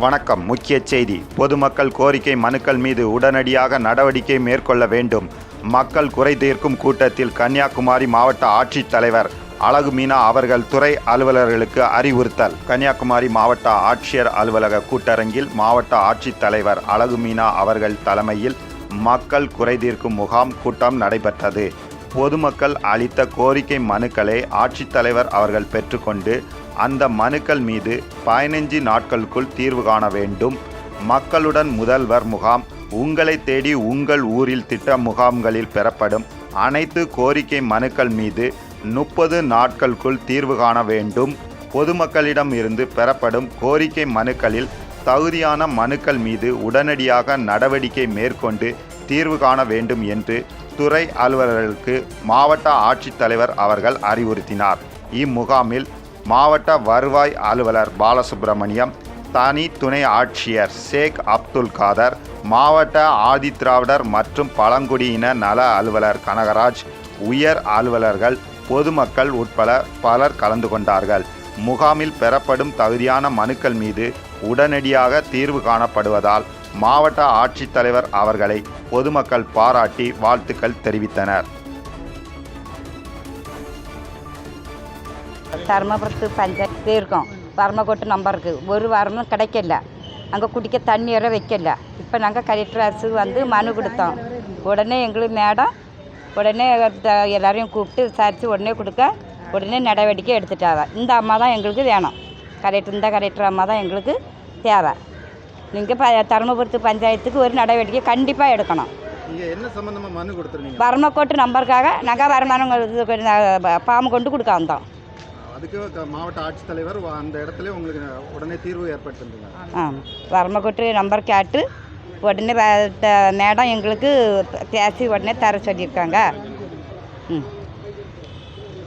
வணக்கம். முக்கிய செய்தி. பொதுமக்கள் கோரிக்கை மனுக்கள் மீது உடனடியாக நடவடிக்கை மேற்கொள்ள வேண்டும். மக்கள் குறை தீர்க்கும் கூட்டத்தில் கன்னியாகுமரி மாவட்ட ஆட்சித்தலைவர் அழகு மீனா அவர்கள் துறை அலுவலர்களுக்கு அறிவுறுத்தல். கன்னியாகுமரி மாவட்ட ஆட்சியர் அலுவலக கூட்டரங்கில் மாவட்ட ஆட்சித்தலைவர் அழகு மீனா அவர்கள் தலைமையில் மக்கள் குறை தீர்க்கும் முகாம் கூட்டம் நடைபெற்றது. பொதுமக்கள் அளித்த கோரிக்கை மனுக்களை ஆட்சித்தலைவர் அவர்கள் பெற்றுக்கொண்டு அந்த மனுக்கள் மீது பதினைஞ்சு நாட்களுக்குள் தீர்வு காண வேண்டும். மக்களுடன் முதல்வர் முகாம் உங்களை தேடி உங்கள் ஊரில் திட்ட முகாம்களில் பெறப்படும் அனைத்து கோரிக்கை மனுக்கள் மீது முப்பது நாட்களுக்குள் தீர்வு காண வேண்டும். பொதுமக்களிடம் இருந்து பெறப்படும் கோரிக்கை மனுக்களில் தகுதியான மனுக்கள் மீது உடனடியாக நடவடிக்கை மேற்கொண்டு தீர்வு காண வேண்டும் என்று துறை அலுவலர்களுக்கு மாவட்ட ஆட்சித்தலைவர் அவர்கள் அறிவுறுத்தினார். இம்முகாமில் மாவட்ட வருவாய் அலுவலர் பாலசுப்பிரமணியம் தனி துணை ஆட்சியர் ஷேக் அப்துல் காதர் மாவட்ட ஆதிதிராவிடர் மற்றும் பழங்குடியின நல அலுவலர் கனகராஜ் உயர் அலுவலர்கள் பொதுமக்கள் உட்பட பலர் கலந்து கொண்டார்கள். முகாமில் பெறப்படும் தகுதியான மனுக்கள் மீது உடனடியாக தீர்வு காணப்படுவதால் மாவட்ட ஆட்சித்தலைவர் அவர்களை பொதுமக்கள் பாராட்டி வாழ்த்துக்கள் தெரிவித்தனர். தர்மபுரத்து பஞ்சாயத்து இருக்கோம். வரமக்கோட்டு நம்பருக்கு ஒரு வாரமும் கிடைக்கல. அங்கே குடிக்க தண்ணியெல்லாம் வைக்கல. இப்போ நாங்கள் கலெக்டர் அரசு வந்து மனு கொடுத்தோம். உடனே எங்களுக்கு மேடம் உடனே எல்லாரையும் கூப்பிட்டு விசாரித்து உடனே கொடுக்க உடனே நடவடிக்கை எடுத்துட்டாங்க. இந்த அம்மா தான் எங்களுக்கு வேணும். கலெக்டர் இந்த கலெக்டர் அம்மா தான் எங்களுக்கு தேவை. நீங்கள் ப தருமபுரத்து பஞ்சாயத்துக்கு ஒரு நடவடிக்கை கண்டிப்பாக எடுக்கணும். நீங்க என்ன சம்பந்தமா மனு கொடுத்துருந்தீங்க? வரமக்கோட்டு நம்பருக்காக நாங்கள் வருமானம் பாம்பு கொண்டு கொடுக்க வந்தோம். அதுக்கு க- மாவட்ட ஆட்சித்தலைவர் வ- அந்த இடத்துல உங்களுக்கு உடனே தீர்வு ஏற்படுத்திருந்தீங்க. ஆ வரமக்கோட்டு நம்பர் கேட்டு உடனே மேடம் எங்களுக்கு பேசி உடனே தர சொல்லியிருக்காங்க. ம்.